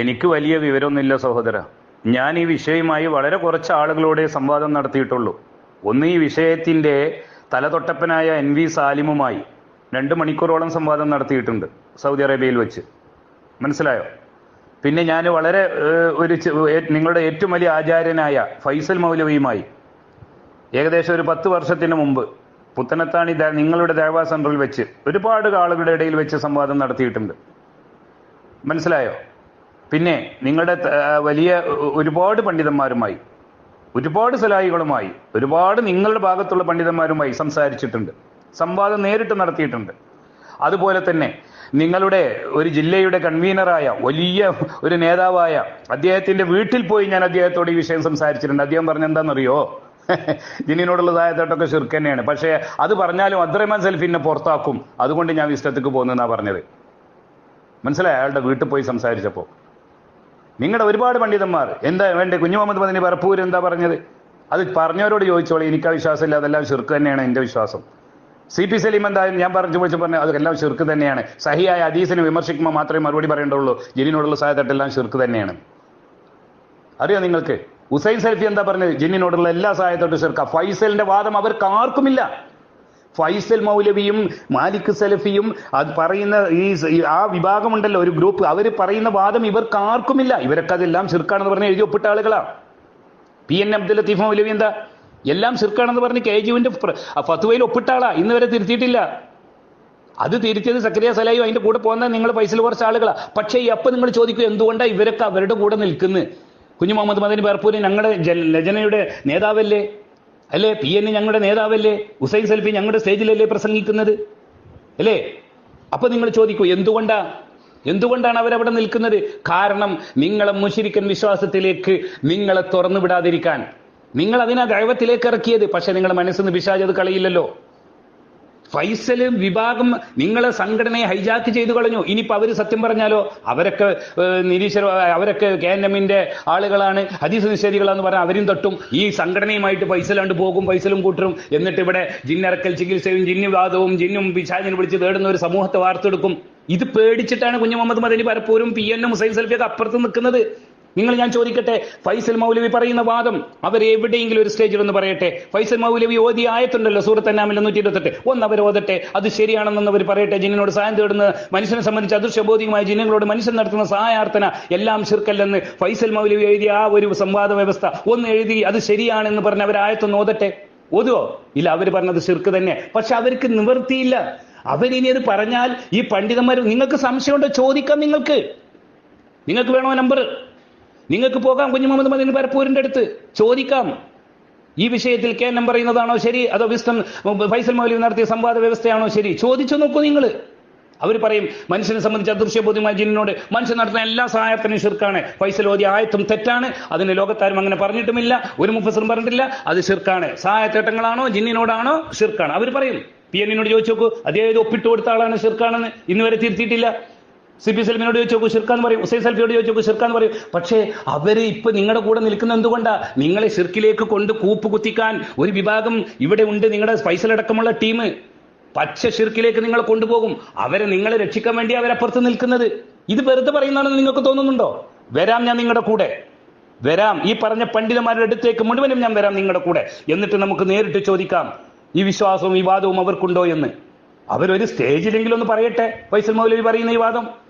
എനിക്ക് വലിയ വിവരമൊന്നുമില്ല സഹോദര. ഞാൻ ഈ വിഷയവുമായി വളരെ കുറച്ച് ആളുകളോടെ സംവാദം നടത്തിയിട്ടുള്ളൂ. ഒന്ന് ഈ വിഷയത്തിന്റെ തലതൊട്ടപ്പനായ എൻ വി സാലിമുമായി രണ്ട് മണിക്കൂറോളം സംവാദം നടത്തിയിട്ടുണ്ട് സൗദി അറേബ്യയിൽ വെച്ച്. മനസ്സിലായോ? പിന്നെ ഞാൻ വളരെ ഒരു നിങ്ങളുടെ ഏറ്റവും വലിയ ആചാര്യനായ ഫൈസൽ മൗലവിയുമായി ഏകദേശം ഒരു പത്ത് വർഷത്തിന് മുമ്പ് പുത്തനത്താണി നിങ്ങളുടെ ദേവാ സെൻട്രിൽ വെച്ച് ഒരുപാട് ആളുകളുടെ ഇടയിൽ വെച്ച് സംവാദം നടത്തിയിട്ടുണ്ട്. മനസ്സിലായോ? പിന്നെ നിങ്ങളുടെ വലിയ ഒരുപാട് പണ്ഡിതന്മാരുമായി ഒരുപാട് സലാഹികളുമായി ഒരുപാട് നിങ്ങളുടെ ഭാഗത്തുള്ള പണ്ഡിതന്മാരുമായി സംസാരിച്ചിട്ടുണ്ട്. സംവാദം നേരിട്ട് നടത്തിയിട്ടുണ്ട്. അതുപോലെ തന്നെ നിങ്ങളുടെ ഒരു ജില്ലയുടെ കൺവീനറായ വലിയ ഒരു നേതാവായ അദ്ദേഹത്തിന്റെ വീട്ടിൽ പോയി ഞാൻ അദ്ദേഹത്തോട് ഈ വിഷയം സംസാരിച്ചിട്ടുണ്ട്. അദ്ദേഹം പറഞ്ഞ എന്താണെന്നറിയോ? ജിന്നിനോടുള്ള സഹായത്തോട്ടൊക്കെ ഷിർക്ക് തന്നെയാണ്. പക്ഷേ അത് പറഞ്ഞാലും അത്രയും സെൽഫിനെ പുറത്താക്കും. അതുകൊണ്ട് ഞാൻ വിശ്വത്തേക്ക് പോകുന്നതെന്നാണ് പറഞ്ഞത്. മനസ്സിലായി? അയാളുടെ വീട്ടിൽ പോയി സംസാരിച്ചപ്പോൾ. നിങ്ങളുടെ ഒരുപാട് പണ്ഡിതന്മാർ. എന്താ വേണ്ടേ? കുഞ്ഞു മുഹമ്മദ് മദനി പറപ്പൂര് എന്താ പറഞ്ഞത്? അത് പറഞ്ഞവരോട് ചോദിച്ചോളൂ. എനിക്ക് ആ വിശ്വാസമില്ല അതെല്ലാം ചെറുക്ക് തന്നെയാണ് എന്റെ വിശ്വാസം. സി പി സലീം എന്തായാലും ഞാൻ പറഞ്ഞു ചോദിച്ചു പറഞ്ഞു അതെല്ലാം ചെറുക്ക് തന്നെയാണ്. സഹിയായ അദീസിനെ വിമർശിക്കുമ്പോൾ മാത്രമേ മറുപടി പറയേണ്ടുള്ളൂ. ജിന്നിനോടുള്ള സഹായത്തെല്ലാം ചെറുക്ക് തന്നെയാണ്. അറിയോ നിങ്ങൾക്ക്? ഹുസൈൻ സൽഫി എന്താ പറഞ്ഞത്? ജിന്നിനോടുള്ള എല്ലാ സഹായത്തോട്ടും ചെറുക്ക ഫൈസലിന്റെ വാദം അവർക്ക് ആർക്കുമില്ല. ഫൈസൽ മൗലവിയും മാലിക് സലഫിയും അത് പറയുന്ന ഈ ആ വിഭാഗമുണ്ടല്ലോ ഒരു ഗ്രൂപ്പ്. അവർ പറയുന്ന വാദം ഇവർക്ക് ആർക്കുമില്ല. ഇവരൊക്കെ അതെല്ലാം ചെറുക്കാണെന്ന് പറഞ്ഞ് എഴുതി ഒപ്പിട്ട ആളുകളാ. പി എൻ അബ്ദുൽ ലത്തീഫ് മൗലവി എന്താ? എല്ലാം ചെറുക്കാണെന്ന് പറഞ്ഞ് കെ ജിവിന്റെ ഫത്തുവയിൽ ഒപ്പിട്ട ആളാ. ഇന്ന് വരെ തിരുത്തിയിട്ടില്ല. അത് തിരിച്ചത് സക്രിയ സലായും അതിന്റെ കൂടെ പോകുന്ന നിങ്ങൾ പൈസയിൽ കുറച്ച് ആളുകളാ. പക്ഷേ അപ്പൊ നിങ്ങൾ ചോദിക്കും എന്തുകൊണ്ടാണ് ഇവരൊക്കെ അവരുടെ കൂടെ നിൽക്കുന്നത് കുഞ്ഞു മുഹമ്മദ് മദനി ബർപ്പൂരി ഞങ്ങളുടെ രചനയുടെ നേതാവല്ലേ? അല്ലേ? പി എൻ ഞങ്ങളുടെ നേതാവല്ലേ? ഹുസൈൻ സൽഫി ഞങ്ങളുടെ സ്റ്റേജിലല്ലേ പ്രസംഗിക്കുന്നത്? അല്ലേ? അപ്പൊ നിങ്ങൾ ചോദിക്കൂ എന്തുകൊണ്ടാ? എന്തുകൊണ്ടാണ് അവരവിടെ നിൽക്കുന്നത്? കാരണം നിങ്ങളെ മുഷിരിക്കൻ വിശ്വാസത്തിലേക്ക് നിങ്ങളെ തുറന്നു വിടാതിരിക്കാൻ. നിങ്ങൾ അതിനാ ദൈവത്തിലേക്ക് ഇറക്കിയത്. പക്ഷെ നിങ്ങളുടെ മനസ്സിൽ പിശാച് അത് കളയില്ലല്ലോ. ഫൈസൽ വിഭാഗം നിങ്ങളെ സംഘടനയെ ഹൈജാക്ക് ചെയ്തു കളഞ്ഞു. ഇനിയിപ്പോ അവർ സത്യം പറഞ്ഞാലോ? അവരൊക്കെ നിരീശ്വർ അവരൊക്കെ കെ എൻ എമ്മിന്റെ ആളുകളാണ്. ഹദീസ് നിഷേധികളാന്ന് പറഞ്ഞാൽ അവരും തട്ടും. ഈ സംഘടനയുമായിട്ട് പൈസലാണ്ട് പോകും ഫൈസലും കൂട്ടരും എന്നിട്ട് ഇവിടെ ജിന്നിറക്കൽ ചികിത്സയും ജിന്നുവാദവും ജിന്നും പിശാചിനെ വിളിച്ച് തേടുന്ന ഒരു സമൂഹത്തെ വാർത്തെടുക്കും. ഇത് പേടിച്ചിട്ടാണ് കുഞ്ഞു മുഹമ്മദ് മദനി പലപ്പോഴും പി എൻ മുസൈൻ സൽഫിയൊക്കെ അപ്പുറത്ത് നിൽക്കുന്നത്. നിങ്ങൾ ഞാൻ ചോദിക്കട്ടെ? ഫൈസൽ മൗലവി പറയുന്ന വാദം അവർ എവിടെയെങ്കിലും ഒരു സ്റ്റേജിൽ ഒന്ന് പറയട്ടെ? ഫൈസൽ മൗലവി ഓതി ആയത്തുണ്ടല്ലോ സൂറത്ത് അന്നാമിൽ നൂറ്റി ഇരുപത്തെട്ട് ഒന്ന് അവർ ഓതട്ടെ അത് ശരിയാണെന്ന് അവർ പറയട്ടെ. ജിന്നിനോട് സഹായം തേടുന്ന മനുഷ്യനെ സംബന്ധിച്ച് അദൃശ്യബോധികമായ ജിന്നുകളോട് മനുഷ്യൻ നടത്തുന്ന സഹായാർത്ഥന എല്ലാം ശിർക്കല്ലെന്ന് ഫൈസൽ മൗലവി എഴുതിയ ആ ഒരു സംവാദ വ്യവസ്ഥ. ഒന്ന് എഴുതി അത് ശരിയാണെന്ന് പറഞ്ഞ് അവർ ആയത്തൊന്ന് ഓതട്ടെ. ഓതുവോ? ഇല്ല അവർ പറഞ്ഞത് ശിർക്ക് തന്നെ. പക്ഷെ അവർക്ക് നിവൃത്തിയില്ല അവരിനി അത് പറഞ്ഞാൽ ഈ പണ്ഡിതന്മാർ നിങ്ങൾക്ക് സംശയമുണ്ടോ? ചോദിക്കാം നിങ്ങൾക്ക്. നിങ്ങൾക്ക് വേണോ നമ്പർ നിങ്ങൾക്ക് പോകാം കുഞ്ഞു മുഹമ്മദ് മദീൻ പരപ്പൂരിന്റെ അടുത്ത്. ചോദിക്കാം. ഈ വിഷയത്തിൽ കെ എൻ പറയുന്നതാണോ ശരി? അതോ വിസ്തം ഫൈസൽ മൗലി നടത്തിയ സംവാദ വ്യവസ്ഥയാണോ ശരി? ചോദിച്ചു നോക്കൂ നിങ്ങൾ അവർ പറയും മനുഷ്യനെ സംബന്ധിച്ച് അദൃശ്യബോധ്യമായ ജിന്നിനോട് മനുഷ്യൻ നടത്തുന്ന എല്ലാ സഹായത്തിനും ഷിർക്കാണ് ഫൈസൽ ഓതി ആയത്തും തെറ്റാണ്. അതിന് ലോകത്താരും അങ്ങനെ പറഞ്ഞിട്ടുമില്ല. ഒരു മുഫസറും പറഞ്ഞിട്ടില്ല. അത് ഷിർക്കാണ് സഹായത്തേട്ടങ്ങളാണോ ജിന്നിനോടാണോ ഷിർക്കാണ് അവർ പറയും. പി എന്നിനോട് ചോദിച്ചു നോക്കൂ. അദ്ദേഹം ഒപ്പിട്ട് കൊടുത്ത ആളാണ് ഷിർക്കാണെന്ന് ഇന്ന് വരെ തിരുത്തിയിട്ടില്ല. സി പി സൽമിനോട് ചോദിച്ചു നോക്കൂ ഷിർക്കാന്ന് പറയും ഉസൈ സൽഫിയോട് ചോദിച്ചു നോക്കൂ ഷിർക്കാന്ന് പറയും. പക്ഷേ അവർ ഇപ്പൊ നിങ്ങളുടെ കൂടെ നിൽക്കുന്ന എന്തുകൊണ്ടാണ് നിങ്ങളെ ഷിർക്കിലേക്ക് കൊണ്ട് കൂപ്പ് കുത്തിക്കാൻ ഒരു വിഭാഗം ഇവിടെ ഉണ്ട് നിങ്ങളുടെ സ്പൈസലടക്കമുള്ള ടീം. പച്ച ഷിർക്കിലേക്ക് നിങ്ങളെ കൊണ്ടുപോകും. അവരെ നിങ്ങളെ രക്ഷിക്കാൻ വേണ്ടി അവരപ്പുറത്ത് നിൽക്കുന്നത്. ഇത് വെറുതെ പറയുന്നതാണെന്ന് നിങ്ങൾക്ക് തോന്നുന്നുണ്ടോ? വരാം ഞാൻ നിങ്ങളുടെ കൂടെ. വരാം. ഈ പറഞ്ഞ പണ്ഡിതന്മാരുടെ അടുത്തേക്ക് മുഴുവനും ഞാൻ വരാം നിങ്ങളുടെ കൂടെ. എന്നിട്ട് നമുക്ക് നേരിട്ട് ചോദിക്കാം ഈ വിശ്വാസവും ഈ വാദവും അവർക്കുണ്ടോ? എന്ന്. അവരൊരു സ്റ്റേജിലെങ്കിലും ഒന്ന് പറയട്ടെ. ഫൈസൽ മൗലവി പറയുന്ന ഈ വാദം.